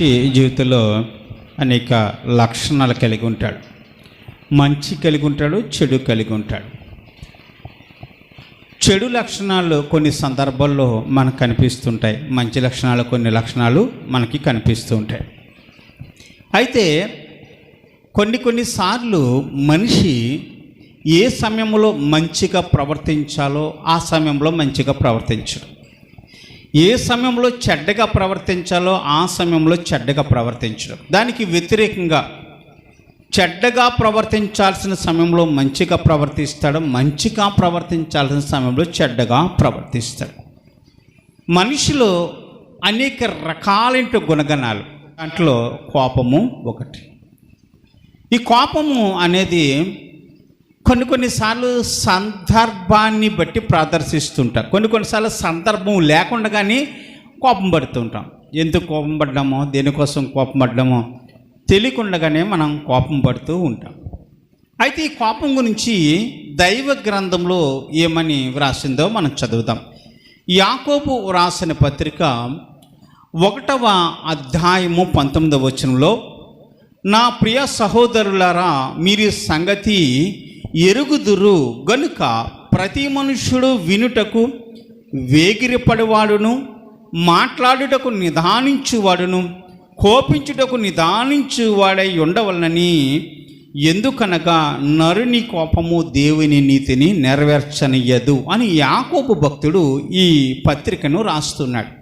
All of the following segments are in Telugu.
మనిషి జీవితంలో అనేక లక్షణాలు కలిగి ఉంటాడు. మంచి కలిగి ఉంటాడు చెడు కలిగి ఉంటాడు. చెడు లక్షణాలు కొన్ని సందర్భాల్లో మనకు కనిపిస్తుంటాయి. మంచి లక్షణాలు కొన్ని లక్షణాలు మనకి కనిపిస్తూ ఉంటాయి. అయితే కొన్ని కొన్నిసార్లు మనిషి ఏ సమయంలో మంచిగా ప్రవర్తించాలో ఆ సమయంలో మంచిగా ప్రవర్తించడు. ఏ సమయంలో చెడ్డగా ప్రవర్తించాలో ఆ సమయంలో చెడ్డగా ప్రవర్తించడం. దానికి వ్యతిరేకంగా చెడ్డగా ప్రవర్తించాల్సిన సమయంలో మంచిగా ప్రవర్తిస్తాడు మంచిగా ప్రవర్తించాల్సిన సమయంలో చెడ్డగా ప్రవర్తిస్తాడు. మనిషిలో అనేక రకాలైన గుణగణాలు దాంట్లో కోపము ఒకటి. ఈ కోపము అనేది కొన్ని కొన్నిసార్లు సందర్భాన్ని బట్టి ప్రదర్శిస్తుంటాం. కొన్ని కొన్నిసార్లు సందర్భం లేకుండా కానీ కోపం పడుతుంటాం. ఎందుకు కోపం పడ్డామో దేనికోసం కోపం పడ్డామో తెలియకుండానే మనం కోపం పడుతూ ఉంటాం. అయితే ఈ కోపం గురించి దైవ గ్రంథంలో ఏమని వ్రాసిందో మనం చదువుదాం. యాకోబు వ్రాసిన పత్రిక ఒకటవ అధ్యాయము పంతొమ్మిదవ వచనంలో నా ప్రియ సహోదరులారా మీరు సంగతి ఎరుగుదురు గనుక ప్రతి మనుష్యుడు వినుటకు వేగిరపడివాడును మాట్లాడుటకు నిదానించువాడును కోపించుటకు నిదానించువాడై ఉండవలనని ఎందుకనగా నరుని కోపము దేవుని నీతిని నెరవేర్చనియదు అని యాకోబు భక్తుడు ఈ పత్రికను రాస్తున్నాడు.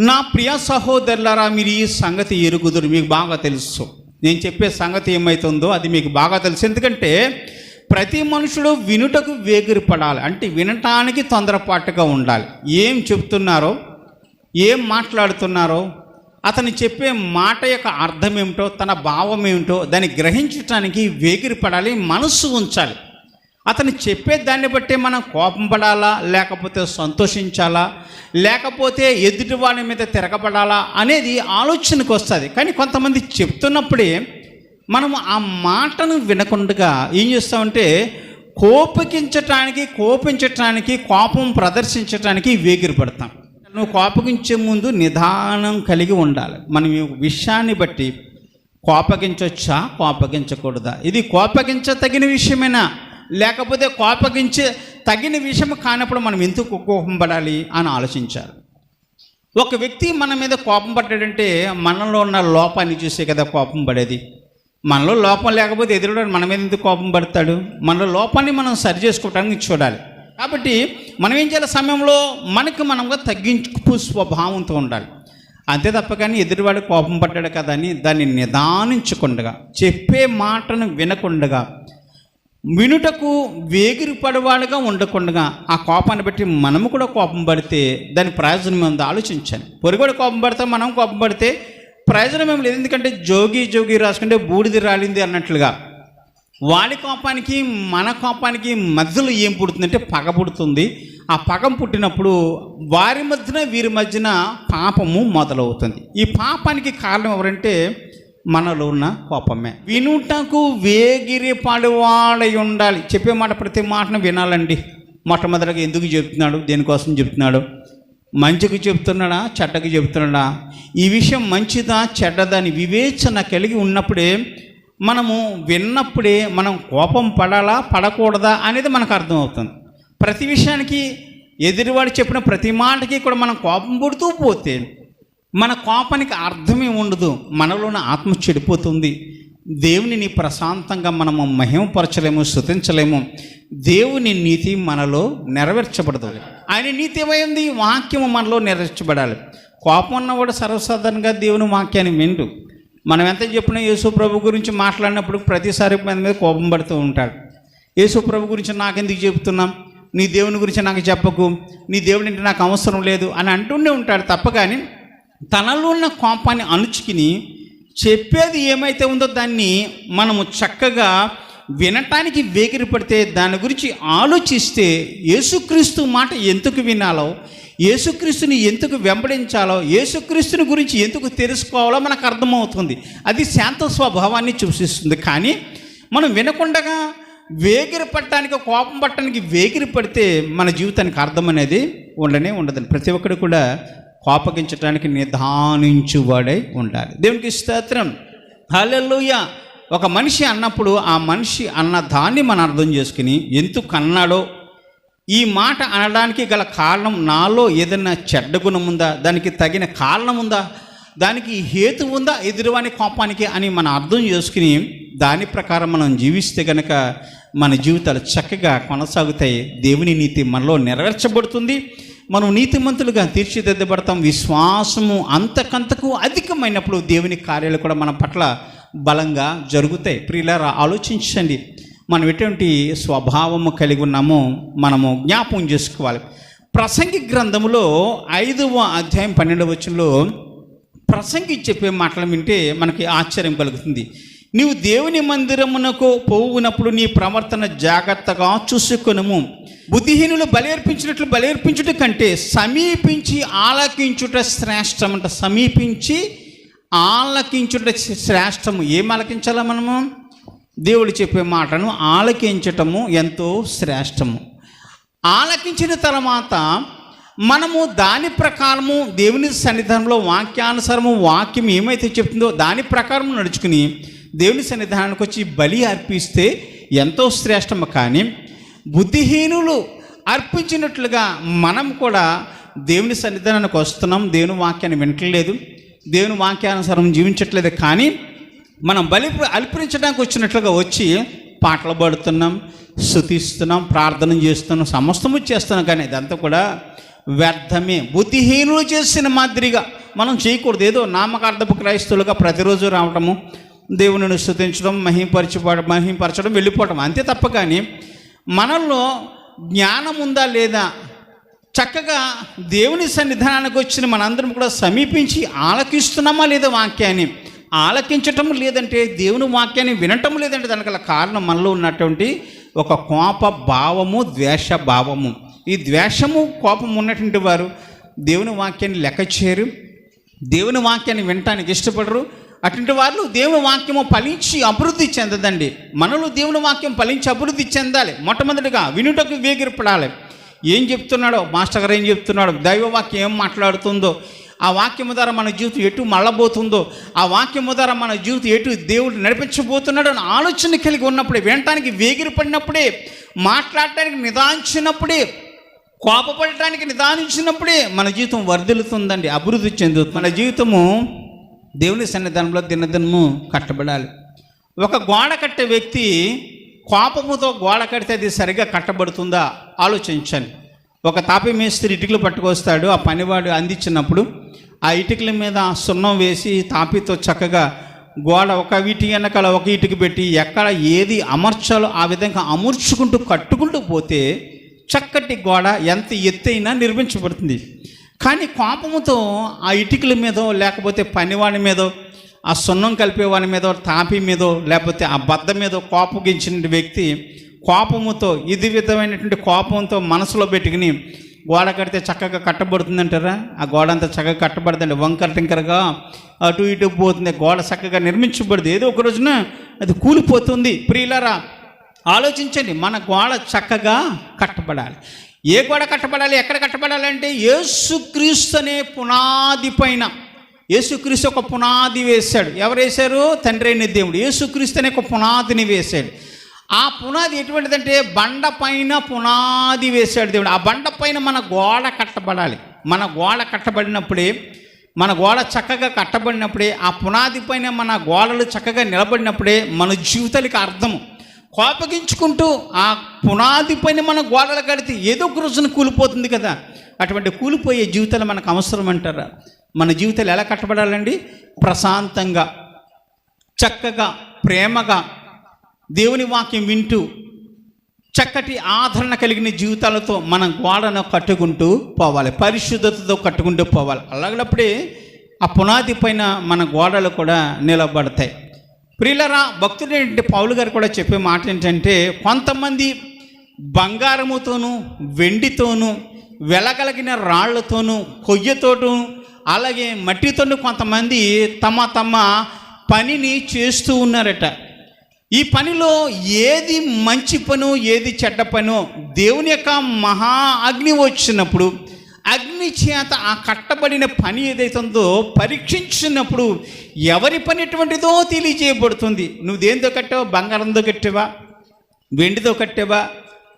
నా ప్రియ సహోదరులారా మీరు ఈ సంగతి ఎరుగుదురు మీకు బాగా తెలుసు. నేను చెప్పే సంగతి ఏమవుతుందో అది మీకు బాగా తెలుసు. ఎందుకంటే ప్రతి మనుషుడు వినుటకు వేగిరిపడాలి. అంటే వినటానికి తొందరపాటుగా ఉండాలి. ఏం చెప్తున్నారో ఏం మాట్లాడుతున్నారో అతను చెప్పే మాట యొక్క అర్థం ఏమిటో తన భావం ఏమిటో దాన్ని గ్రహించటానికి వేగిరిపడాలి మనస్సు ఉంచాలి. అతను చెప్పే దాన్ని బట్టి మనం కోపం పడాలా లేకపోతే సంతోషించాలా లేకపోతే ఎదుటి వాడి మీద తిరగబడాలా అనేది ఆలోచనకు వస్తుంది. కానీ కొంతమంది చెప్తున్నప్పుడే మనం ఆ మాటను వినకుండా ఏం చేస్తామంటే కోపగించటానికి కోపించటానికి కోపం ప్రదర్శించటానికి వేగిరపడతాం. నువ్వు కోపగించే ముందు నిదానం కలిగి ఉండాలి. మనం విషయాన్ని బట్టి కోపగించవచ్చా కోపగించకూడదా? ఇది కోపగించతగిన విషయమేనా? లేకపోతే కోపగించే తగిన విషయం కానప్పుడు మనం ఎందుకు కోపం పడాలి అని ఆలోచించాలి. ఒక వ్యక్తి మన మీద కోపం పడ్డాడంటే మనలో ఉన్న లోపాన్ని చూసే కదా కోపం పడేది. మనలో లోపం లేకపోతే ఎదురుడు మన మీద ఎందుకు కోపం పడతాడు? మనలో లోపాన్ని మనం సరి చేసుకోవడానికి చూడాలి. కాబట్టి మనం ఏం చేయాలి? సమయంలో మనకు మనంగా తగ్గించుకు స్వభావంతో ఉండాలి. అంతే తప్ప కానీ ఎదురువాడు కోపం పడ్డాడు కదా అని దాన్ని నిదానించకుండగా చెప్పే మాటను వినకుండగా వినుటకు వేగిరిపడవాడుగా ఉండకుండగా ఆ కోపాన్ని బట్టి మనము కూడా కోపం పడితే దాని ప్రయోజనం ఏందో ఆలోచించాను పొరుగుడు కోపం పడితే మనం కోపం పడితే ప్రయోజనం ఏం లేదు. ఎందుకంటే జోగి జోగి రాసుకుంటే బూడిది రాలింది అన్నట్లుగా. వాడి కోపానికి మన కోపానికి మధ్యలో ఏం పుడుతుందంటే పగ పుడుతుంది. ఆ పగం పుట్టినప్పుడు వారి మధ్యన వీరి మధ్యన పాపము మొదలవుతుంది. ఈ పాపానికి కారణం ఎవరంటే మనలో ఉన్న కోపమే. వినుటకు వేగిరి పడివాడై ఉండాలి చెప్పే మాట ప్రతి మాటను వినాలండి. మొట్టమొదటిగా ఎందుకు చెప్తున్నాడు? దేనికోసం చెప్తున్నాడు? మంచికి చెప్తున్నాడా? చెడ్డకి చెప్తున్నాడా? ఈ విషయం మంచిదా చెడ్డదా అని వివేచన కలిగి ఉన్నప్పుడే మనము విన్నప్పుడే మనం కోపం పడాలా పడకూడదా అనేది మనకు అర్థమవుతుంది. ప్రతి విషయానికి ఎదురువాడు చెప్పిన ప్రతి మాటకి కూడా మనం కోపం పుడుతూ పోతే మన కోపానికి అర్థమే ఉండదు. మనలోని ఆత్మ చెడిపోతుంది. దేవునిని ప్రశాంతంగా మనము మహిమపరచలేము శృతించలేము దేవుని నీతి మనలో నెరవేర్చబడదు. ఆయన నీతి ఏమైంది వాక్యము మనలో నెరవేర్చబడాలి. కోపం ఉన్నవాడు సర్వసాధారణంగా దేవుని వాక్యాన్ని విండు. మనం ఎంత చెప్పినా యేసు ప్రభు గురించి మాట్లాడినప్పుడు ప్రతిసారి మన మీద కోపం పడుతూ ఉంటాడు. యేసు ప్రభు గురించి నాకెందుకు చెబుతున్నాం నీ దేవుని గురించి నాకు చెప్పకు. నీ దేవుడింటే నాకు అవసరం లేదు అని అంటూనే ఉంటాడు తప్ప కానీ తనలో ఉన్న కోపాన్ని అణుచుకుని చెప్పేది ఏమైతే ఉందో దాన్ని మనము చక్కగా వినటానికి వేగిరి పడితే దాని గురించి ఆలోచిస్తే యేసుక్రీస్తు మాట ఎందుకు వినాలో యేసుక్రీస్తుని ఎందుకు వెంబడించాలో యేసుక్రీస్తుని గురించి ఎందుకు తెలుసుకోవాలో మనకు అర్థమవుతుంది. అది శాంత స్వభావాన్ని సూచిస్తుంది. కానీ మనం వినకుండగా వేగిరి పట్టడానికి కోపం పట్టడానికి వేగిరి పడితే మన జీవితానికి అర్థం అనేది ఉండనే ఉండదు ప్రతి ఒక్కరు కూడా కోపగించడానికి నిదానించువాడై ఉండాలి. దేవునికి స్తోత్రం. హలెల్లుయ. ఒక మనిషి అన్నప్పుడు ఆ మనిషి అన్న దాన్ని మనం అర్థం చేసుకుని ఎందుకు అన్నాడో ఈ మాట అనడానికి గల కారణం నాలో ఏదైనా చెడ్డ గుణం ఉందా దానికి తగిన కారణం ఉందా దానికి హేతు ఉందా ఎదురువాని కోపానికి అని మనం అర్థం చేసుకుని దాని ప్రకారం మనం జీవిస్తే కనుక మన జీవితాలు చక్కగా కొనసాగుతాయి. దేవుని నీతి మనలో నెరవేర్చబడుతుంది. మనం నీతిమంతులుగా తీర్చిదిద్దబడతాం. విశ్వాసము అంతకంతకు అధికమైనప్పుడు దేవుని కార్యాలు కూడా మన పట్ల బలంగా జరుగుతాయి. ప్రియులారా ఆలోచించండి. మనం ఎటువంటి స్వభావము కలిగి ఉన్నామో మనము జ్ఞాపకం చేసుకోవాలి. ప్రసంగి గ్రంథములో ఐదవ అధ్యాయం పన్నెండవ వచనంలో ప్రసంగి చెప్పే మాటలు వింటే మనకి ఆశ్చర్యం కలుగుతుంది. నీవు దేవుని మందిరమునకు పోవునప్పుడు నీ ప్రవర్తన జాగ్రత్తగా చూసుకొనము. బుద్ధిహీనులు బలేర్పించినట్లు బలేర్పించుట కంటే సమీపించి ఆలకించుట శ్రేష్టమంట సమీపించి ఆలకించుట శ్రేష్టము. ఏం ఆలకించాలా మనము? దేవుడు చెప్పే మాటను ఆలకించటము ఎంతో శ్రేష్టము. ఆలకించిన తర్వాత మనము దాని ప్రకారము దేవుని సన్నిధానంలో వాక్యానుసారము వాక్యం ఏమైతే చెప్తుందో దాని ప్రకారం నడుచుకుని దేవుని సన్నిధానానికి వచ్చి బలి అర్పిస్తే ఎంతో శ్రేష్టము. కానీ బుద్ధిహీనులు అర్పించినట్లుగా మనం కూడా దేవుని సన్నిధానానికి వస్తున్నాం. దేవుని వాక్యాన్ని వింటలేదు దేవుని వాక్యానుసారం జీవించట్లేదు. కానీ మనం బలి అల్పించడానికి వచ్చినట్లుగా వచ్చి పాటలు పాడుతున్నాం శృతిస్తున్నాం ప్రార్థన చేస్తున్నాం సమస్తము చేస్తున్నాం. కానీ ఇదంతా కూడా వ్యర్థమే. బుద్ధిహీనులు చేసిన మాదిరిగా మనం చేయకూడదు. ఏదో నామకార్థపు క్రైస్తవులుగా ప్రతిరోజు రావటము దేవుని స్థుతించడం మహింపరచబడ మహింపరచడం వెళ్ళిపోవటం అంతే తప్ప కానీ మనలో జ్ఞానం ఉందా లేదా? చక్కగా దేవుని సన్నిధానానికి వచ్చిన మనందరం కూడా సమీపించి ఆలకిస్తున్నామా లేదా వాక్యాన్ని? ఆలకించటం లేదంటే దేవుని వాక్యాన్ని వినటం లేదంటే దానికి గల కారణం మనలో ఉన్నటువంటి ఒక కోప భావము ద్వేష భావము. ఈ ద్వేషము కోపం ఉన్నటువంటి వారు దేవుని వాక్యాన్ని లెక్క చేయరు దేవుని వాక్యాన్ని వినటానికి ఇష్టపడరు. అటువంటి వాళ్ళు దేవుని వాక్యము ఫలించి అభివృద్ధి చెందదండి. మనలో దేవుని వాక్యం ఫలించి అభివృద్ధి చెందాలి. మొట్టమొదటిగా వినుటకు వేగిరపడాలి. ఏం చెప్తున్నాడో? మాస్టర్ గారు ఏం చెప్తున్నాడో? దైవవాక్యం ఏం మాట్లాడుతుందో? ఆ వాక్యము ద్వారా మన జీవితం ఎటు మళ్ళబోతుందో? ఆ వాక్యము ద్వారా మన జీవితం ఎటు దేవుడు నడిపించబోతున్నాడో అని ఆలోచన కలిగి ఉన్నప్పుడే వినటానికి వేగిరపడినప్పుడే మాట్లాడటానికి నిదానించినప్పుడే కోపపడటానికి నిదానించినప్పుడే మన జీవితం వర్ధిల్లుతుందండి అభివృద్ధి చెందుతుంది. మన జీవితము దేవుని సన్నిధానంలో దినదినము కట్టబడాలి. ఒక గోడ కట్టే వ్యక్తి కోపముతో గోడ కడితే అది సరిగ్గా కట్టబడుతుందా? ఆలోచించండి. ఒక తాపి మేస్త్రి ఇటుకలు పట్టుకొస్తాడు ఆ పనివాడు అందించినప్పుడు ఆ ఇటుకల మీద సున్నం వేసి తాపితో చక్కగా గోడ ఒక వీటి వెనకాల ఒక ఇటుక పెట్టి ఎక్కడ ఏది అమర్చాలో ఆ విధంగా అమర్చుకుంటూ కట్టుకుంటూ పోతే చక్కటి గోడ ఎంత ఎత్తైనా నిర్మించబడుతుంది. కానీ కోపముతో ఆ ఇటుకల మీదో లేకపోతే పనివాడి మీదో ఆ సున్నం కలిపేవాని మీదో తాపి మీదో లేకపోతే ఆ బద్ద మీదో కోపగించిన వ్యక్తి కోపముతో ఇది విధమైనటువంటి కోపంతో మనసులో పెట్టుకుని గోడ కడితే చక్కగా కట్టబడుతుందంటారా? ఆ గోడ అంతా చక్కగా కట్టబడుతుంది వంకర టింకరగా అటు ఇటు పోతుంది. గోడ చక్కగా నిర్మించబడుతుంది ఏదో ఒక రోజున అది కూలిపోతుంది. ప్రియులరా ఆలోచించండి మన గోడ చక్కగా కట్టబడాలి. ఏ గోడ కట్టబడాలి ఎక్కడ కట్టబడాలంటే యేసుక్రీస్తు అనే పునాది పైన. యేసుక్రీస్తు ఒక పునాది వేశాడు. ఎవరు వేశారు? తండ్రి అయిన దేవుడు. యేసుక్రీస్తు అనే ఒక పునాదిని వేశాడు. ఆ పునాది ఎటువంటిదంటే బండ పైన పునాది వేశాడు దేవుడు. ఆ బండ పైన మన గోడ కట్టబడాలి. మన గోడ కట్టబడినప్పుడే మన గోడ చక్కగా కట్టబడినప్పుడే ఆ పునాది పైన మన గోడలు చక్కగా నిలబడినప్పుడే మన జీవితాలకి అర్థము కోపగించుకుంటూ ఆ పునాది పైన మన గోడలు కడితే ఏదో ఒక రోజున కూలిపోతుంది కదా. అటువంటి కూలిపోయే జీవితాలు మనకు అవసరం అంటారా? మన జీవితాలు ఎలా కట్టబడాలండి? ప్రశాంతంగా చక్కగా ప్రేమగా దేవుని వాక్యం వింటూ చక్కటి ఆదరణ కలిగిన జీవితాలతో మనం గోడను కట్టుకుంటూ పోవాలి పరిశుద్ధతతో కట్టుకుంటూ పోవాలి. అలాగప్పుడే ఆ పునాది పైన మన గోడలు కూడా నిలబడతాయి. ప్రియులరా భక్తుడేంటి పౌలు గారు కూడా చెప్పే మాట ఏంటంటే కొంతమంది బంగారముతోనూ వెండితోనూ వెలగలిగిన రాళ్ళతోనూ కొయ్యతోనూ అలాగే మట్టితోనూ కొంతమంది తమ తమ పనిని చేస్తూ ఉన్నారట. ఈ పనిలో ఏది మంచి పను ఏది చెడ్డ పను దేవుని యొక్క మహా అగ్ని వచ్చినప్పుడు అగ్ని చేత ఆ కట్టబడిన పని ఏదైతుందో పరీక్షించినప్పుడు ఎవరి పని ఎటువంటిదో తెలియజేయబడుతుంది. నువ్వు దేంతో కట్టావా? బంగారంతో కట్టావా? వెండితో కట్టావా?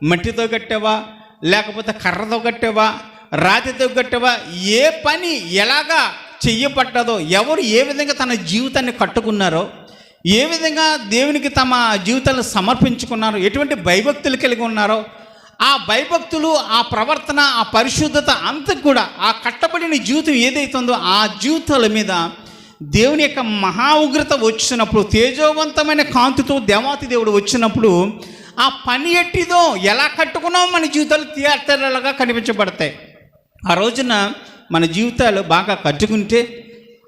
మట్టితో కట్టావా? లేకపోతే కర్రతో కట్టావా? రాతితో కట్టావా? ఏ పని ఎలాగా చెయ్యబడ్డదో ఎవరు ఏ విధంగా తన జీవితాన్ని కట్టుకున్నారో ఏ విధంగా దేవునికి తమ జీవితాలను సమర్పించుకున్నారో ఎటువంటి భయభక్తులు కలిగి ఉన్నారో ఆ భయభక్తులు ఆ ప్రవర్తన ఆ పరిశుద్ధత అంతకు కూడా ఆ కట్టబడిన జీవితం ఏదైతుందో ఆ జీవితాల మీద దేవుని యొక్క మహా ఉగ్రత వచ్చినప్పుడు తేజోవంతమైన కాంతితో దేవాతి దేవుడు వచ్చినప్పుడు ఆ పని ఎట్టిదో ఎలా కట్టుకున్నామో మన జీవితాలు తీర్థలుగా కనిపించబడతాయి. ఆ రోజున మన జీవితాలు బాగా కట్టుకుంటే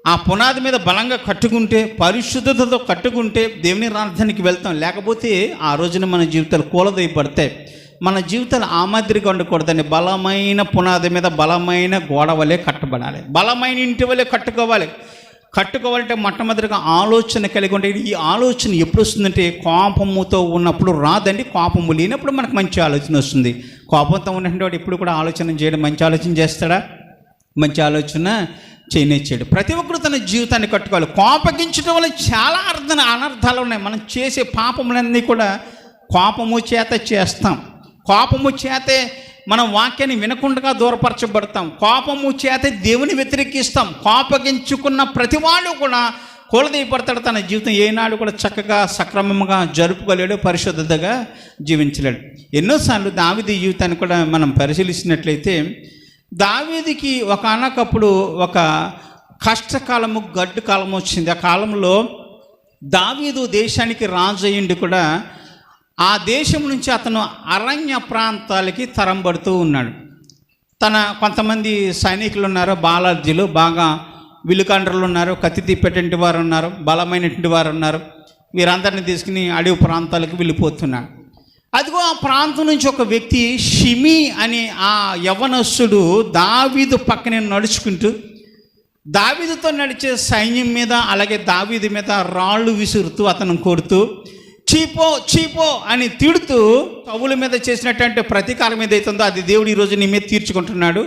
ఆ పునాది మీద బలంగా కట్టుకుంటే పరిశుద్ధతతో కట్టుకుంటే దేవుని రాజధానికి వెళ్తాం. లేకపోతే ఆ రోజున మన జీవితాలు కూలదై పడతాయి మన జీవితాలు ఆ మాదిరిగా ఉండకూడదండి. బలమైన పునాది మీద బలమైన గోడ వలె కట్టబడాలి. బలమైన ఇంటి వలె కట్టుకోవాలి. కట్టుకోవాలంటే మొట్టమొదటిగా ఆలోచన కలిగి ఉంటే ఈ ఆలోచన ఎప్పుడు వస్తుందంటే కోపముతో ఉన్నప్పుడు రాదండి. కోపము లేనప్పుడు మనకు మంచి ఆలోచన వస్తుంది. కోపంతో ఉన్నటువంటి ఎప్పుడు కూడా ఆలోచన చేయడం. మంచి ఆలోచన చేస్తాడా? మంచి ఆలోచన చేయనిచ్చాడు ప్రతి ఒక్కరు తన జీవితాన్ని కట్టుకోవాలి. కోపగించడం వల్ల చాలా అర్థ అనర్థాలు ఉన్నాయి. మనం చేసే పాపములన్నీ కూడా కోపము చేత చేస్తాం. కోపము చేతే మనం వాక్యాన్ని వినకుండా దూరపరచబడతాం. కోపము చేతే దేవుని వ్యతిరేకిస్తాం. కోపగించుకున్న ప్రతి వాళ్ళు కూడా కూలదీయపడతాడు తన జీవితం ఏనాడు కూడా చక్కగా సక్రమంగా జరుపుకోలేడు పరిశుద్ధతగా జీవించలేడు. ఎన్నోసార్లు దావిది జీవితాన్ని కూడా మనం పరిశీలించినట్లయితే దావీదికి ఒకనొకప్పుడు ఒక కష్టకాలము గడ్డు కాలం వచ్చింది. ఆ కాలంలో దావీదు దేశానికి రాజు అయ్యిండి కూడా ఆ దేశం నుంచి అతను అరణ్య ప్రాంతాలకి తరంబడుతూ ఉన్నాడు. తన కొంతమంది సైనికులు ఉన్నారు బాలార్జీలు బాగా విలుకండ్రులు ఉన్నారు కత్తి తిప్పేటువంటి వారు ఉన్నారు బలమైనటువంటి వారు ఉన్నారు వీరందరిని తీసుకుని అడవి ప్రాంతాలకు వెళ్ళిపోతున్నాడు అదిగో ఆ ప్రాంతం నుంచి ఒక వ్యక్తి షిమి అనే ఆ యవనస్సుడు దావీదు పక్కనే నడుచుకుంటూ దావీదుతో నడిచే సైన్యం మీద అలాగే దావీదు మీద రాళ్ళు విసురుతూ అతను కొడుతూ చీపో చీపో అని తిడుతూ కవుల మీద చేసినటువంటి ప్రతీకారం ఏదైతుందో అది దేవుడు ఈరోజు నీ మీద తీర్చుకుంటున్నాడు.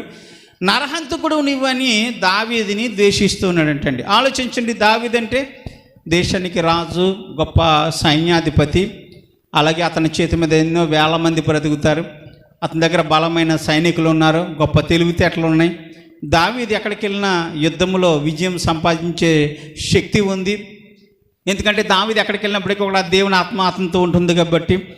నరహంతకుడు నువ్వని దావీదిని ద్వేషిస్తున్నాడంటండి ఆలోచించండి దావీదంటే దేశానికి రాజు గొప్ప సైన్యాధిపతి అలాగే అతని చేతి మీద ఎన్నో వేల మంది బ్రతుకుతారు. అతని దగ్గర బలమైన సైనికులు ఉన్నారు గొప్ప తెలివితేటలు ఉన్నాయి. దావీది ఎక్కడికి వెళ్ళినా యుద్ధంలో విజయం సంపాదించే శక్తి ఉంది. ఎందుకంటే దావిది ఎక్కడికి వెళ్ళినప్పటికీ కూడా దేవుని ఆత్మాత్మతో ఉంటుంది కాబట్టి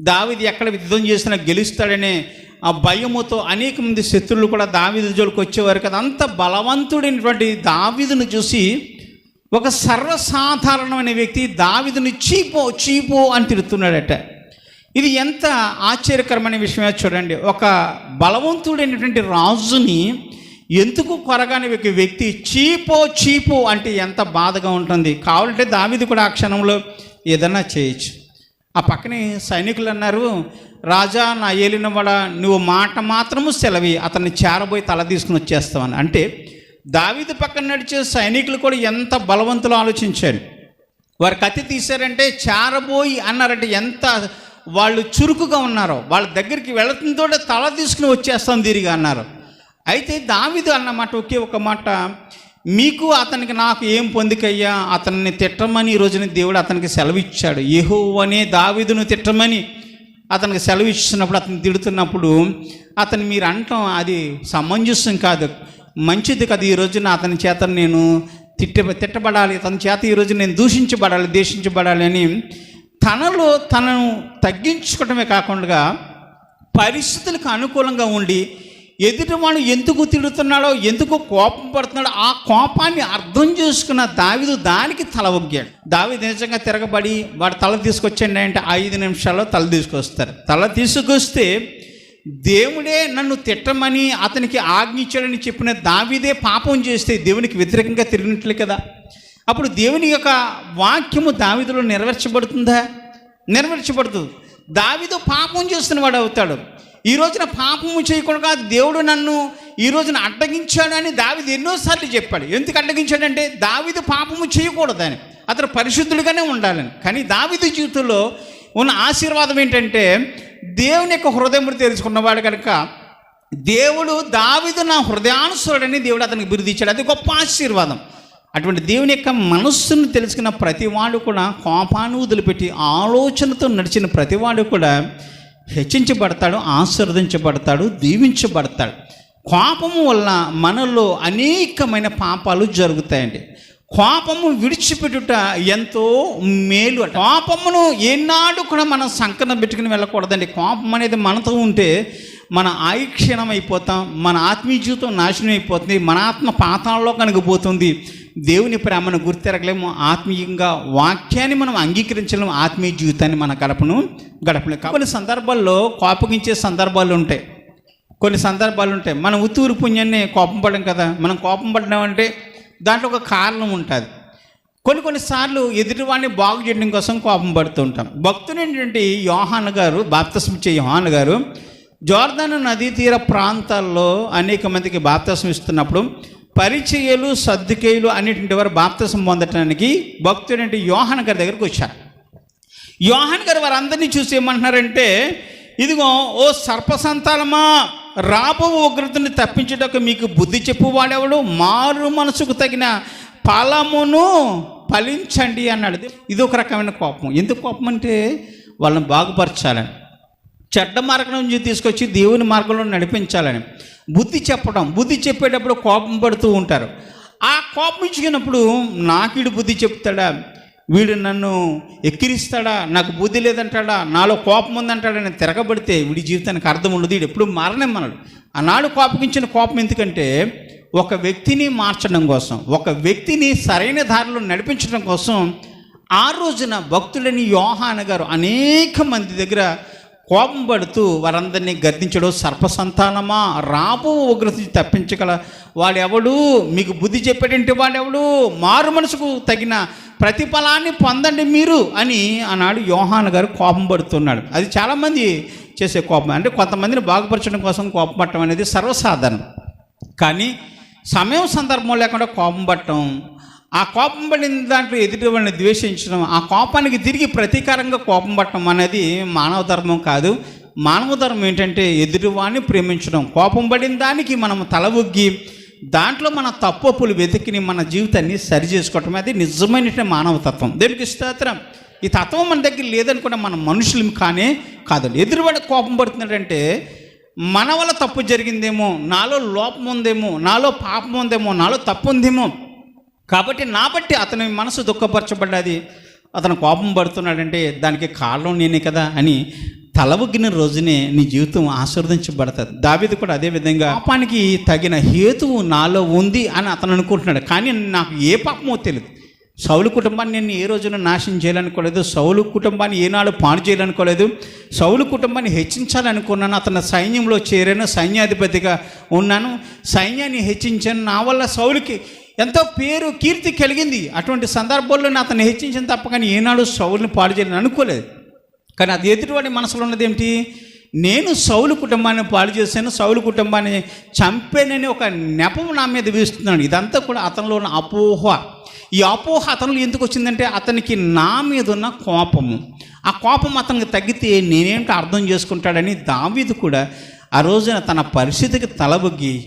దావిది ఎక్కడ యుద్ధం చేసినా గెలుస్తాడనే ఆ భయముతో అనేక మంది శత్రులు కూడా దావిది జోలికి వచ్చేవారు కదా. అంత బలవంతుడైనటువంటి దావిదును చూసి ఒక సర్వసాధారణమైన వ్యక్తి దావిదుని చీపో చీపో అని తిరుగుతున్నాడట ఇది ఎంత ఆశ్చర్యకరమైన విషయమో చూడండి. ఒక బలవంతుడైనటువంటి రాజుని ఎందుకు కొరగాని ఒక వ్యక్తి చీపో చీపో అంటే ఎంత బాధగా ఉంటుంది. కావాలంటే దావిది కూడా ఆ క్షణంలో ఏదన్నా చేయొచ్చు. ఆ పక్కనే సైనికులు అన్నారు రాజా నా ఏలినవాడ నువ్వు మాట మాత్రము సెలవి అతన్ని చేరబోయి తల తీసుకుని వచ్చేస్తావని. అంటే దావిది పక్కన నడిచే సైనికులు కూడా ఎంత బలవంతులు ఆలోచించారు. వారు కత్తి తీశారంటే చారబోయి అన్నారంటే ఎంత వాళ్ళు చురుకుగా ఉన్నారో వాళ్ళ దగ్గరికి వెళుతుందో తల తీసుకుని వచ్చేస్తాం తిరిగి అన్నారు. అయితే దావిదు అన్నమాట ఒకే ఒక మాట. మీకు అతనికి నాకు ఏం పొందికయ్యా? అతన్ని తిట్టమని ఈ రోజున దేవుడు అతనికి సెలవిచ్చాడు. ఏహో అనే దావిదును తిట్టమని అతనికి సెలవు ఇచ్చినప్పుడు అతను తిడుతున్నప్పుడు అతను మీరు అంటాం అది సమంజసం కాదు. మంచిది కదా ఈ రోజున అతని చేత నేను తిట్ట తిట్టబడాలి. అతని చేత ఈ రోజు నేను దూషించబడాలి దేశించబడాలి అని తనలో తనను తగ్గించుకోవటమే కాకుండా పరిస్థితులకు అనుకూలంగా ఉండి ఎదుటివాడు ఎందుకు తిడుతున్నాడో ఎందుకు కోపం పడుతున్నాడో ఆ కోపాన్ని అర్థం చేసుకున్న దావిదు దానికి తల ఒగ్గాడు దావిదు నిజంగా తిరగబడి వాడు తల తీసుకొచ్చండి అంటే ఐదు నిమిషాల్లో తల తీసుకొస్తారు. తల తీసుకొస్తే దేవుడే నన్ను తిట్టమని అతనికి ఆజ్ఞించాడని చెప్పిన దావిదే పాపం చేస్తే దేవునికి వ్యతిరేకంగా తిరిగినట్లే కదా. అప్పుడు దేవుని యొక్క వాక్యము దావిదులో నెరవేర్చబడుతుందా? నెరవేర్చబడుతుంది దావిదు పాపం చేస్తున్నవాడు అవుతాడు. ఈ రోజున పాపము చేయకుండా దేవుడు నన్ను ఈ రోజున అడ్డగించాడని దావిది ఎన్నోసార్లు చెప్పాడు. ఎందుకు అడ్డగించాడంటే దావిది పాపము చేయకూడదని. అతను పరిశుద్ధుడిగానే ఉండాలని. కానీ దావిది జీవితంలో ఉన్న ఆశీర్వాదం ఏంటంటే దేవుని యొక్క హృదయం తెలుసుకున్నవాడు కనుక దేవుడు దావిదు నా హృదయానుసరుడని దేవుడు అతనికి బిరుదిచ్చాడు అది గొప్ప ఆశీర్వాదం. అటువంటి దేవుని యొక్క మనస్సును తెలుసుకున్న ప్రతివాడు కూడా కోపాను వదిలిపెట్టి ఆలోచనతో నడిచిన ప్రతివాడు కూడా హెచ్చించబడతాడు ఆశీర్వదించబడతాడు దీవించబడతాడు. కోపము వల్ల మనలో అనేకమైన పాపాలు జరుగుతాయండి. కోపము విడిచిపెట్టుట ఎంతో మేలు అట. కోపమును ఏనాడు కూడా మనం సంకన పెట్టుకుని వెళ్ళకూడదండి. కోపం అనేది మనతో ఉంటే మన ఆయుక్షీణం అయిపోతాం మన ఆత్మీయ జీవితం నాశనం అయిపోతుంది మన ఆత్మ పాతాల్లో కనుకపోతుంది దేవుని ప్రేమను గుర్తెరగలేము. ఆత్మీయంగా వాక్యాన్ని మనం అంగీకరించలేము. ఆత్మీయ జీవితాన్ని మన గడపను గడపలేము. కొన్ని సందర్భాల్లో కోపగించే సందర్భాలు ఉంటాయి. కొన్ని సందర్భాలు ఉంటాయి. మనం ఉత్తూరు పుణ్యాన్ని కోపం పడడం కదా. మనం కోపం పడడం అంటే దాంట్లో ఒక కారణం ఉంటుంది. కొన్ని కొన్నిసార్లు ఎదుటివాడిని బాగు చేయడం కోసం కోపం పడుతూ ఉంటాం. భక్తుడైనటువంటి యోహాన్ గారు బాప్తస్మిచ్చే యోహాన్ గారు జోర్దాను నదీ తీర ప్రాంతాల్లో అనేక మందికి బాప్తస్మిస్తున్నప్పుడు పరిచయలు సర్దుకేయులు అనేటువంటి వారు బాప్తసం పొందటానికి భక్తుడైన యోహన్ గారి దగ్గరికి వచ్చారు. యోహన్ గారు వారందరినీ చూసి ఏమంటున్నారంటే ఇదిగో ఓ సర్పసంతానమా రాబో ఉగ్రతని తప్పించుటకు మీకు బుద్ధి చెప్పువాడెవడు? మారు మనసుకు తగిన ఫలమును ఫలించండి అన్నాడు. ఇది ఒక రకమైన కోపం. ఎందుకు కోపం అంటే వాళ్ళని బాగుపరచాలని. చెడ్డ మార్గం నుంచి తీసుకొచ్చి దేవుని మార్గంలో నడిపించాలని. బుద్ధి చెప్పడం బుద్ధి చెప్పేటప్పుడు కోపం పడుతూ ఉంటారు. ఆ కోపం ఇచ్చినప్పుడు నాకిడు బుద్ధి చెప్తాడా? వీడు నన్ను ఎక్కిరిస్తాడా? నాకు బుద్ధి లేదంటాడా? నాలో కోపం ఉందంటాడని తిరగబడితే వీడి జీవితానికి అర్థం ఉండదు. వీడు ఎప్పుడు మారనేమన్నాడు ఆనాడు కోపగించిన కోపం ఎందుకంటే ఒక వ్యక్తిని మార్చడం కోసం ఒక వ్యక్తిని సరైన దారిలో నడిపించడం కోసం ఆ రోజున భక్తులని యోహాన గారు అనేక మంది దగ్గర కోపం పడుతూ వారందరినీ గర్దించడు సర్పసంతానమా? రాబో ఉగ్రత తప్పించగల వాడెవడు? మీకు బుద్ధి చెప్పేటంటే వాడెవడు? మారు మనసుకు తగిన ప్రతిఫలాన్ని పొందండి మీరు అని ఆనాడు యోహాన్ గారు కోపం పడుతున్నాడు అది చాలామంది చేసే కోపం. అంటే కొంతమందిని బాగుపరచడం కోసం కోపం పట్టడం అనేది సర్వసాధారణం. కానీ సమయం సందర్భం లేకుండా కోపం పట్టడం ఆ కోపం పడిన దాంట్లో ఎదుటి వాళ్ళని ద్వేషించడం ఆ కోపానికి తిరిగి ప్రతీకారంగా కోపం పట్టడం అనేది మానవ ధర్మం కాదు. మానవ ధర్మం ఏంటంటే ఎదుటివాడిని ప్రేమించడం. కోపం పడిన దానికి మనం తల ఒగ్గి దాంట్లో మన తప్పులు వెతికిని మన జీవితాన్ని సరి చేసుకోవటం అది నిజమైన మానవతత్వం దేనికి స్తోత్రం. ఈ తత్వం మన దగ్గర లేదనుకుంటే మన మనుషులం కానే కాదండి ఎదురువాడి కోపం పడుతున్నాడంటే మన వల్ల తప్పు జరిగిందేమో నాలో లోపం ఉందేమో నాలో పాపం ఉందేమో నాలో తప్పు ఉందేమో కాబట్టి నా బట్టి అతని మనసు దుఃఖపరచబడ్డది. అతను కోపం పడుతున్నాడంటే దానికి కారణం నేనే కదా అని తలవగిన రోజునే నీ జీవితం ఆశీర్వదించబడుతుంది. దావిది కూడా అదే విధంగా పాపానికి తగిన హేతువు నాలో ఉంది అని అతను అనుకుంటున్నాడు. కానీ నాకు ఏ పాపమో తెలియదు సౌలు కుటుంబాన్ని నేను ఏ రోజున నాశనం చేయాలనుకోలేదు సౌలు కుటుంబాన్ని ఏనాడు పాడు చేయాలనుకోలేదు సౌలు కుటుంబాన్ని హెచ్చించాలనుకున్నాను అతని సైన్యంలో చేరాను సైన్యాధిపతిగా ఉన్నాను. సైన్యాన్ని హెచ్చించాను నా వల్ల సౌలుకి ఎంతో పేరు కీర్తి కలిగింది. అటువంటి సందర్భాల్లో అతను హెచ్చించిన తప్ప కానీ ఏనాడు సౌలుని పాడు చేయాలని అనుకోలేదు. కానీ అది ఎదుటివాడి మనసులో ఉన్నది ఏమిటి? నేను సౌలు కుటుంబాన్ని పాడు చేశాను సౌలు కుటుంబాన్ని చంపానని ఒక నెపం నా మీద వీస్తున్నాడు. ఇదంతా కూడా అతనిలో ఉన్న అపోహ. ఈ అపోహ అతనిలో ఎందుకు వచ్చిందంటే అతనికి నా మీద ఉన్న కోపము. ఆ కోపం అతనికి తగ్గితే నేనేమిటో అర్థం చేసుకుంటాడని దావీదు కూడా ఆ రోజున తన పరిస్థితికి తలబొగ్గి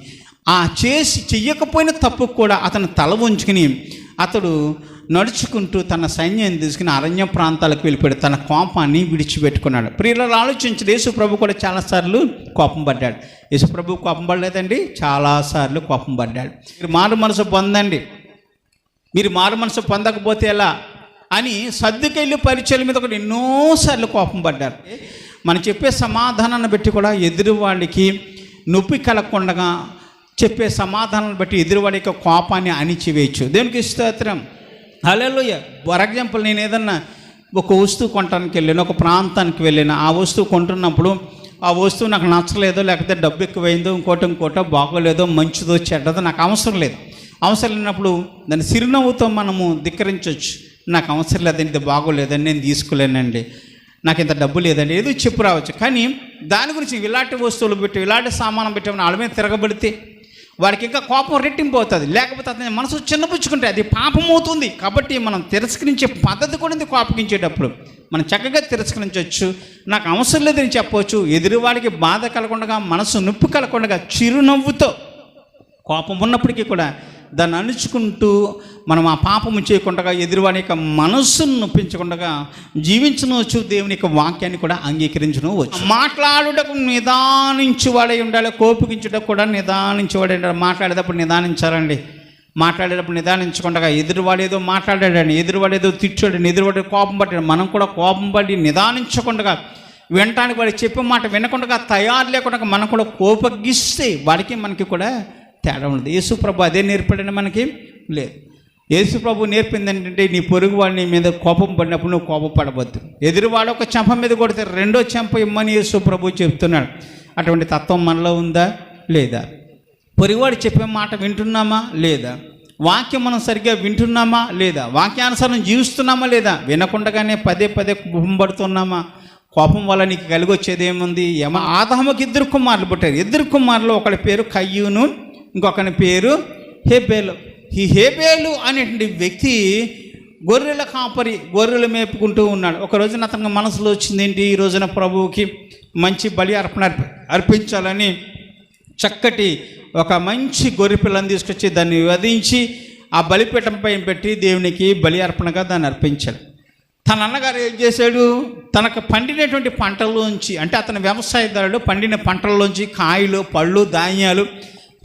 ఆ చేసి చెయ్యకపోయిన తప్పు కూడా అతను తల ఉంచుకుని అతడు నడుచుకుంటూ తన సైన్యాన్ని తీసుకుని అరణ్య ప్రాంతాలకు వెళ్ళిపోయాడు. తన కోపాన్ని విడిచిపెట్టుకున్నాడు. ప్రియులను ఆలోచించి యేసు ప్రభు కూడా చాలాసార్లు కోపం పడ్డాడు. యేసు ప్రభు కోపం పడలేదండి. చాలాసార్లు కోపం పడ్డాడు. మీరు మారు మనసు పొందండి. మీరు మారు మనసు పొందకపోతే ఎలా? అని సర్దుకెళ్ళి పరిచయాల మీద కూడా ఎన్నోసార్లు కోపం పడ్డారు. మనం చెప్పే సమాధానాన్ని బట్టి కూడా ఎదురు వాళ్ళకి నొప్పి కలగకుండా చెప్పే సమాధానాన్ని బట్టి ఎదురువాడి యొక్క కోపాన్ని అణిచివేయచ్చు. దేనికి స్తోత్రం. హలోయ ఫర్ ఎగ్జాంపుల్ నేను ఏదన్నా ఒక వస్తువు కొనడానికి వెళ్ళాను ఒక ప్రాంతానికి వెళ్ళాను. ఆ వస్తువు కొంటున్నప్పుడు ఆ వస్తువు నాకు నచ్చలేదో లేకపోతే డబ్బు ఎక్కువైందో ఇంకోటి ఇంకోటో బాగోలేదో మంచిదో చెడ్డదో నాకు అవసరం లేదు. అవసరం లేనప్పుడు దాన్ని చిరునవ్వుతో మనము ధిక్కరించవచ్చు నాకు అవసరం లేదండి ఇది బాగోలేదండి నేను తీసుకోలేనండి. నాకు ఇంత డబ్బు లేదండి ఏదో చెప్పు రావచ్చు. కానీ దాని గురించి ఇలాంటి వస్తువులు పెట్టి ఇలాంటి సామానం పెట్టి వాళ్ళ మీద తిరగబడితే వాడికి ఇంకా కోపం రెట్టింపు అవుతుంది. లేకపోతే అతని మనసు చిన్నపుచ్చుకుంటే అది పాపం అవుతుంది. కాబట్టి మనం తిరస్కరించే పద్ధతి కూడా ఉంది కోపగించేటప్పుడు? మనం చక్కగా తిరస్కరించవచ్చు. నాకు అవసరం లేదని చెప్పవచ్చు. ఎదురువాడికి బాధ కలగకుండా మనసు నొప్పి కలగకుండా చిరునవ్వుతో కోపం ఉన్నప్పటికీ కూడా దాన్ని అణుచుకుంటూ మనం ఆ పాపము చేయకుండా ఎదురువాడి యొక్క మనస్సును నొప్పించకుండా జీవించవచ్చు దేవుని యొక్క వాక్యాన్ని కూడా అంగీకరించవచ్చు మాట్లాడుటకు నిదానించువాడై ఉండాలి కోపగించుటకు కూడా నిదానించువాడై ఉండాలి. మాట్లాడేటప్పుడు నిదానించాలండి. మాట్లాడేటప్పుడు నిదానించకుండా ఎదురువాడేదో మాట్లాడాడని ఎదురువాడేదో తిట్టాడని ఎదురువాడే కోపం పట్టాడు మనం కూడా కోపం పడి నిదానించకుండా వినటానికి వాడు చెప్పే మాట వినకుండా తయారు లేకుండా మనం కూడా కోపగిస్తే వాడికి మనకి కూడా తేడా ఉండదు. యేసుప్రభు అదే నేర్పాడని మనకి? లేదు. యేసుప్రభు నేర్పింది ఏంటంటే నీ పొరుగు వాడిని మీద కోపం పడినప్పుడు నువ్వు కోపపడవద్దు. ఎదురువాడు ఒక చెంప మీద కొడితే రెండో చెంప ఇమ్మని యేసుప్రభు చెప్తున్నాడు. అటువంటి తత్వం మనలో ఉందా? లేదా? పొరుగువాడు చెప్పే మాట వింటున్నామా? లేదా? వాక్యం మనం సరిగ్గా వింటున్నామా? లేదా? వాక్యానుసారం జీవిస్తున్నామా? లేదా? వినకుండగానే పదే పదే కుమ్మబడుతున్నామా కోపం వల్ల నీకు కలిగి వచ్చేది ఏముంది? యమ ఆదాముకి ఇద్దరు కుమారులు పుట్టారు. ఇద్దరు కుమారులు ఒకడి పేరు కయ్యూను ఇంకొకని పేరు హేబేలు. ఈ హేబేలు అనేటువంటి వ్యక్తి గొర్రెల కాపరి గొర్రెలు మేపుకుంటూ ఉన్నాడు. ఒక రోజున అతనికి మనసులో వచ్చింది ఏంటి? ఈ రోజున ప్రభువుకి మంచి బలి అర్పణ అర్ప- అర్పించాలని చక్కటి ఒక మంచి గొర్రె పిల్లని తీసుకొచ్చి దాన్ని వధించి ఆ బలిపీఠంపై పెట్టి దేవునికి బలి అర్పణగా దాన్ని అర్పించాడు. తన అన్నగారు ఏం చేశాడు? తనకు పండినటువంటి పంటల్లోంచి అంటే అతని వ్యవసాయదారుడు పండిన పంటల్లోంచి కాయలు పళ్ళు ధాన్యాలు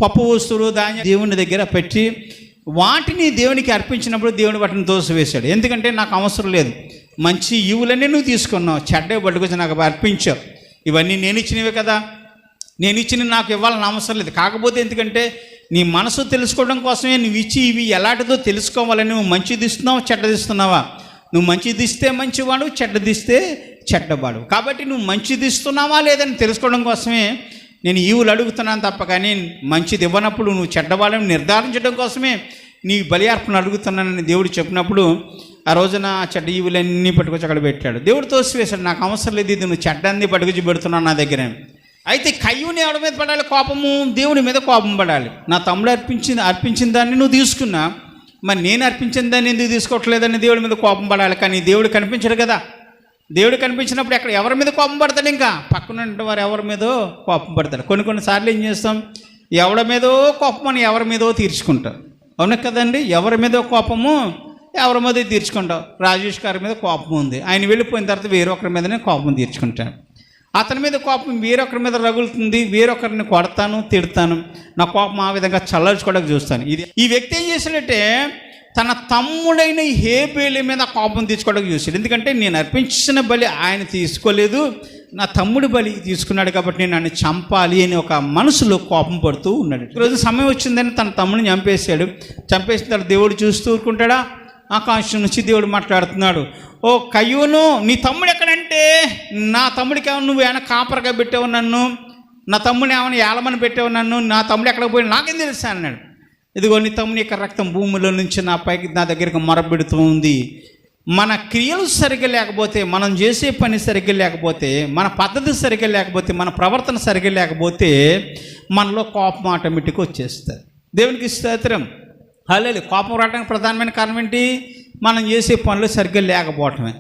పప్పు వస్తువులు ధాన్యం దేవుని దగ్గర పెట్టి వాటిని దేవునికి అర్పించినప్పుడు దేవుని వాటిని తోసివేశాడు. ఎందుకంటే నాకు అవసరం లేదు. మంచి ఈవులన్నీ నువ్వు తీసుకున్నావు. చెడ్డే పట్టుకొచ్చి నాకు అర్పించావు ఇవన్నీ నేను ఇచ్చినవే కదా. నేను ఇచ్చిన నాకు ఇవ్వాలని అవసరం లేదు. కాకపోతే ఎందుకంటే నీ మనసు తెలుసుకోవడం కోసమే నువ్వు ఇచ్చి ఇవి ఎలాంటిదో తెలుసుకోవాలని నువ్వు మంచిది ఇస్తున్నావు చెడ్డది ఇస్తున్నావా? నువ్వు మంచిది ఇస్తే మంచివాడు చెడ్డదిస్తే చెడ్డవాడు. కాబట్టి నువ్వు మంచిది ఇస్తున్నావా లేదని తెలుసుకోవడం కోసమే నేను ఈవులు అడుగుతున్నాను తప్ప కానీ మంచిది ఇవ్వనప్పుడు నువ్వు చెడ్డవాళ్ళని నిర్ధారించడం కోసమే నీ బలియార్పణ అడుగుతున్నానని దేవుడు చెప్పినప్పుడు ఆ రోజున ఆ చెడ్డ ఈవులన్నీ పట్టుకొచ్చి అక్కడ పెట్టాడు. దేవుడు తోసివేశాడు నాకు అవసరం లేదు ఇది నువ్వు చెడ్డాన్ని పట్టుకొచ్చి పెడుతున్నావు నా దగ్గర. అయితే కయ్యూని ఎవడి మీద పడాలి? కోపము దేవుని మీద కోపం పడాలి. నా తమ్ముడు అర్పించింది అర్పించిన దాన్ని నువ్వు తీసుకున్నా. మరి నేను అర్పించిన దాన్ని ఎందుకు తీసుకోవట్లేదని దేవుడి మీద కోపం పడాలి? కానీ దేవుడు కనిపించడు కదా. దేవుడు కనిపించినప్పుడు ఎక్కడ ఎవరి మీద కోపం పడతాడు ఇంకా? పక్కన ఉండే వారు ఎవరి మీదో కోపం పడతాడు కొన్ని కొన్నిసార్లు ఏం చేస్తాం? ఎవరి మీదో కోపం అని ఎవరి మీదో తీర్చుకుంటాం. అవును కదండి? ఎవరి మీదో కోపము ఎవరి మీద తీర్చుకుంటాం. రాజేష్ గారి మీద కోపం ఉంది. ఆయన వెళ్ళిపోయిన తర్వాత వేరొకరి మీదనే కోపం తీర్చుకుంటాను అతని మీద కోపం వేరొకరి మీద రగులుతుంది. వేరొకరిని కొడతాను తిడతాను. నా కోపం ఆ విధంగా చల్లర్చుకోవడానికి చూస్తాను. ఇది ఈ వ్యక్తి ఏం చేశాడంటే తన తమ్ముడైన హేబేలి మీద కోపం తీసుకోవడానికి చూశాడు ఎందుకంటే నేను అర్పించిన బలి ఆయన తీసుకోలేదు నా తమ్ముడు బలి తీసుకున్నాడు కాబట్టి నేను నన్ను చంపాలి అని ఒక మనసులో కోపం పడుతూ ఉన్నాడు. ఈరోజు సమయం వచ్చిందని తన తమ్ముడిని చంపేశాడు. చంపేసిన తర్వాత దేవుడు చూస్తూ ఊరుకుంటాడా? ఆకాశం నుంచి దేవుడు మాట్లాడుతున్నాడు. ఓ కయ్యూను నీ తమ్ముడు ఎక్కడంటే? నా తమ్ముడికి ఏమన్నా నువ్వు ఏమైనా కాపరగా పెట్టావు నన్ను? నా తమ్ముడు ఏమైనా ఏలమని పెట్టావు నన్ను? నా తమ్ముడు ఎక్కడికి పోయి నాకేం తెలుసా అన్నాడు. ఇదిగో నీ తమ్ముని యొక్క రక్తం భూమిలో నుంచి నా పైకి నా దగ్గరికి మరబెడుతూ ఉంది. మన క్రియలు సరిగ్గా లేకపోతే మనం చేసే పని సరిగ్గా లేకపోతే మన పద్ధతి సరిగ్గా లేకపోతే మన ప్రవర్తన సరిగ్గా లేకపోతే మనలో కోపం ఆటోమేటిక్గా వచ్చేస్తుంది. దేవునికి స్తోత్రం. హలేదు కోపం రావడానికి ప్రధానమైన కారణం ఏంటి? మనం చేసే పనులు సరిగ్గా లేకపోవటమే.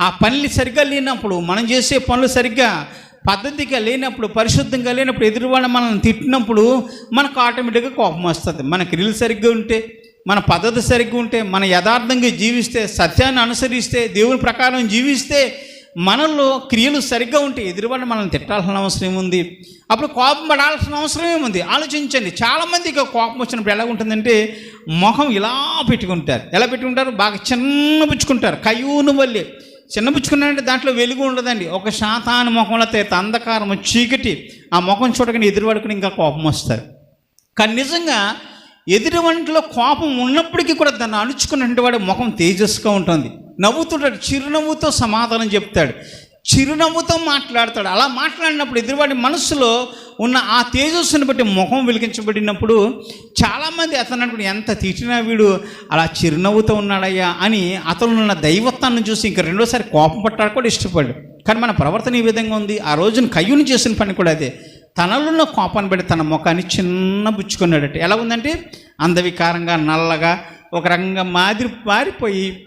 ఆ పనులు సరిగ్గా లేనప్పుడు మనం చేసే పనులు సరిగ్గా పద్ధతిగా లేనప్పుడు పరిశుద్ధంగా లేనప్పుడు ఎదురువాడు మనల్ని తిట్టినప్పుడు మనకు ఆటోమేటిక్గా కోపం వస్తుంది. మన క్రియలు సరిగ్గా ఉంటే మన పద్ధతి సరిగ్గా ఉంటే మన యథార్థంగా జీవిస్తే సత్యాన్ని అనుసరిస్తే దేవుని ప్రకారం జీవిస్తే మనలో క్రియలు సరిగ్గా ఉంటే ఎదురువాడిని మనల్ని తిట్టాల్సిన అవసరం ఏముంది? అప్పుడు కోపం పడాల్సిన అవసరం ఏముంది? ఆలోచించండి. చాలామందికి కోపం వచ్చినప్పుడు ఎలా ఉంటుందంటే మొహం ఇలా పెట్టుకుంటారు. ఎలా పెట్టుకుంటారు? బాగా చిన్నపుచ్చుకుంటారు కయ్యూను వల్లే. చిన్నపుచ్చుకున్నాడంటే దాంట్లో వెలుగు ఉండదండి. ఒక శాతాన్ని ముఖంలో తేత అంధకారం చీకటి ఆ ముఖం చూడగానే ఎదురువాడుకుని ఇంకా కోపం వస్తారు కానీ నిజంగా ఎదుటి వంటిలో కోపం ఉన్నప్పటికీ కూడా దాన్ని అణుచుకున్నటువంటి వాడి ముఖం తేజస్గా ఉంటుంది. నవ్వుతుంటాడు చిరునవ్వుతో సమాధానం చెప్తాడు. చిరునవ్వుతో మాట్లాడతాడు. అలా మాట్లాడినప్పుడు ఎదురువాడి మనసులో ఉన్న ఆ తేజస్సుని బట్టి ముఖం వెలిగించబడినప్పుడు చాలామంది అతను అనుకుని ఎంత తిట్టినా వీడు అలా చిరునవ్వుతో ఉన్నాడయ్యా అని అతను ఉన్న దైవత్వాన్ని చూసి ఇంకా రెండోసారి కోపం పట్టాడు కూడా ఇష్టపడ్డాడు. కానీ మన ప్రవర్తన ఈ విధంగా ఉంది. ఆ రోజున కయ్యూని చేసిన పని కూడా అదే. తనలో కోపాన్ని పెట్టి తన ముఖాన్ని చిన్న బుచ్చుకున్నాడట. ఎలా ఉందంటే అందవికారంగా నల్లగా ఒక రకంగా మాదిరి పారిపోయి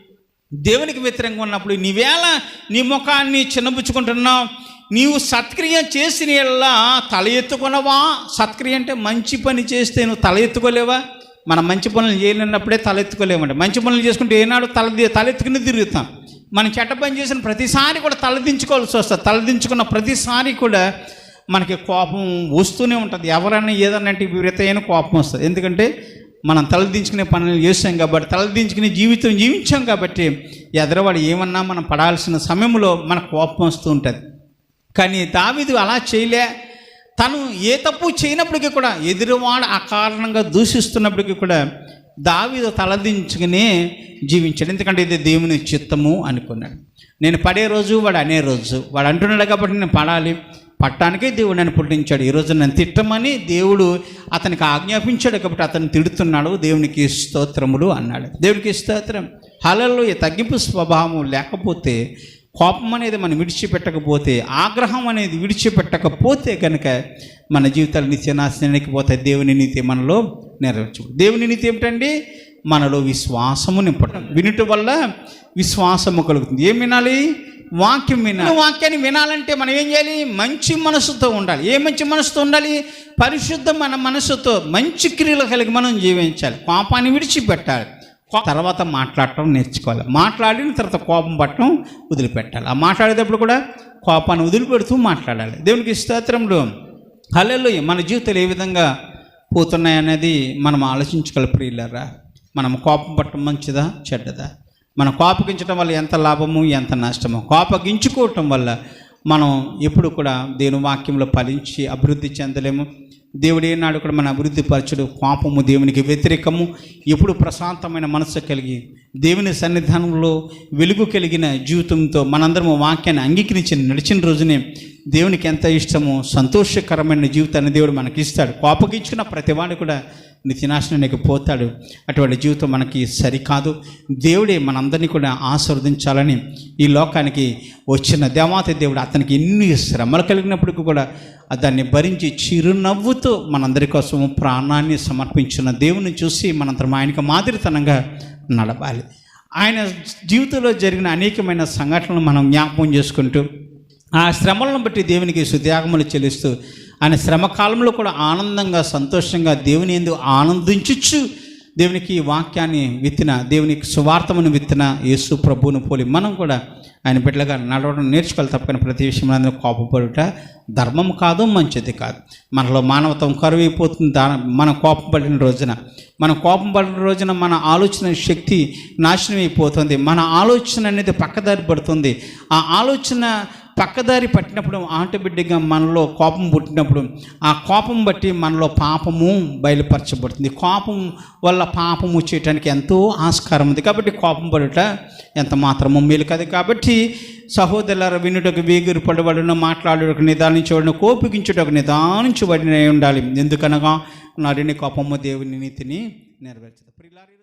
దేవునికి వ్యతిరేకంగా ఉన్నప్పుడు నీవేళ నీ ముఖాన్ని చిన్నపుచ్చుకుంటున్నావు నీవు సత్క్రియ చేసిన ఎల్లా తల ఎత్తుకునవా? సత్క్రియ అంటే మంచి పని చేస్తే నువ్వు తల ఎత్తుకోలేవా? మనం మంచి పనులు చేయలేనప్పుడే తల ఎత్తుకోలేమండి. మంచి పనులు చేసుకుంటే ఏనాడు తల తలెత్తుకుని తిరుగుతాం. మనం చెడ్డ పని చేసిన ప్రతిసారి కూడా తలదించుకోవాల్సి వస్తుంది. తలదించుకున్న ప్రతిసారి కూడా మనకి కోపం వస్తూనే ఉంటుంది. ఎవరైనా ఏదన్నా అంటే విపరీతమైన కోపం వస్తుంది. ఎందుకంటే మనం తలదించుకునే పనులు చేస్తాం కాబట్టి తలదించుకునే జీవితం జీవించాం కాబట్టి ఎదరవాడు ఏమన్నా మనం పడాల్సిన సమయంలో మన కోపం వస్తూ ఉంటుంది. కానీ దావిదు అలా చేయలే. తను ఏ తప్పు చేయనప్పటికీ కూడా ఎదురువాడు అకారణంగా దూషిస్తున్నప్పటికీ కూడా దావిదు తలదించుకునే జీవించాడు. ఎందుకంటే ఇది దేవుని చిత్తము అనుకున్నాడు. నేను పడే రోజు వాడు అనే రోజు. వాడు అంటున్నాడు కాబట్టి నేను పడాలి. పట్టానికే దేవుడు నన్ను పుట్టించాడు. ఈరోజు నన్ను తిట్టమని దేవుడు అతనికి ఆజ్ఞాపించాడు కాబట్టి అతను తిడుతున్నాడు. దేవునికి స్తోత్రములు అన్నాడు. దేవునికి స్తోత్రం. హలల్లో ఈ తగ్గింపు స్వభావం లేకపోతే కోపం అనేది మనం విడిచిపెట్టకపోతే ఆగ్రహం అనేది విడిచిపెట్టకపోతే కనుక మన జీవితాలు నిత్యనాశనానికి పోతాయి. దేవుని నీతి మనలో నెరవేర్చు దేవుని నీతి ఏమిటండి? మనలో విశ్వాసము నింపటం. వినుట వల్ల విశ్వాసము కలుగుతుంది. ఏం వినాలి? వాక్యం వినాలి. వాక్యాన్ని వినాలంటే మనం ఏం చేయాలి? మంచి మనసుతో ఉండాలి. ఏ మంచి మనసుతో ఉండాలి? పరిశుద్ధ మన మనసుతో మంచి క్రియలు కలిగి మనం జీవించాలి. కోపాన్ని విడిచిపెట్టాలి. తర్వాత మాట్లాడటం నేర్చుకోవాలి. మాట్లాడిన తర్వాత కోపం పట్టడం వదిలిపెట్టాలి. ఆ మాట్లాడేటప్పుడు కూడా కోపాన్ని వదిలిపెడుతూ మాట్లాడాలి. దేవునికి స్తోత్రంలో హల్లెల్లో మన జీవితాలు ఏ విధంగా పోతున్నాయనేది మనం ఆలోచించగల ప్రియులరా. మనం కోపం పట్టడం మంచిదా? చెడ్డదా? మనం కోపగించడం వల్ల ఎంత లాభము ఎంత నష్టము? కోపగించుకోవటం వల్ల మనం ఎప్పుడు కూడా దేవుని వాక్యంలో ఫలించి అభివృద్ధి చెందలేము. దేవుడు ఏనాడు కూడా మన అభివృద్ధి పరచడు. కోపము దేవునికి వ్యతిరేకము. ఎప్పుడు ప్రశాంతమైన మనసు కలిగి దేవుని సన్నిధానంలో వెలుగు కలిగిన జీవితంతో మనందరము వాక్యాన్ని అంగీకరించి నడిచిన రోజునే దేవునికి ఎంత ఇష్టమో సంతోషకరమైన జీవితాన్ని దేవుడు మనకి ఇస్తాడు కోపగించుకున్న ప్రతివాడు కూడా నిత్యనాశనానికి పోతాడు. అటువంటి జీవితం మనకి సరికాదు. దేవుడే మనందరినీ కూడా ఆశీర్వదించాలని ఈ లోకానికి వచ్చిన దేవాతి దేవుడు అతనికి ఎన్ని శ్రమలు కలిగినప్పటికీ కూడా దాన్ని భరించి చిరునవ్వుతో మనందరి కోసం ప్రాణాన్ని సమర్పించిన దేవుని చూసి మనంతరం ఆయనకు మాదిరితనంగా నడవాలి. ఆయన జీవితంలో జరిగిన అనేకమైన సంఘటనలు మనం జ్ఞాపకం చేసుకుంటూ ఆ శ్రమలను బట్టి దేవునికి సుత్యాగములు చెల్లిస్తూ ఆయన శ్రమ కాలంలో కూడా ఆనందంగా సంతోషంగా దేవుని ఎందు ఆనందించుచు దేవునికి వాక్యాన్ని విత్తిన దేవునికి సువార్తమును విత్తిన యేసు ప్రభువును పోలి మనం కూడా ఆయన బిడ్డలుగా నడవడం నేర్చుకోవాలి తప్పని ప్రతి విషయంలో కోపపడుట ధర్మం కాదు మంచిది కాదు. మనలో మానవత్వం కరువైపోతుంది. దా మనం కోపపడిన రోజున మనం కోపం పడిన రోజున మన ఆలోచన శక్తి నాశనం అయిపోతుంది మన ఆలోచన అనేది పక్కదారి పడుతుంది. ఆ ఆలోచన పక్కదారి పట్టినప్పుడు ఆంటబిడ్డగా మనలో కోపం పుట్టినప్పుడు ఆ కోపం బట్టి మనలో పాపము బయలుపరచబడుతుంది. కోపం వల్ల పాపము చేయటానికి ఎంతో ఆస్కారం ఉంది. కాబట్టి కోపం పడుట ఎంత మాత్రము మేలు కాదు. కాబట్టి సహోదరుల వినుటకు వేగురు పడబడిన మాట్లాడుటకు నిదానించబడిన కోపగించుటకు నిదానించబడిన ఉండాలి. ఎందుకనగా నడిని కోపము దేవుని నీతిని నెరవేర్చదు. ప్రియులారా,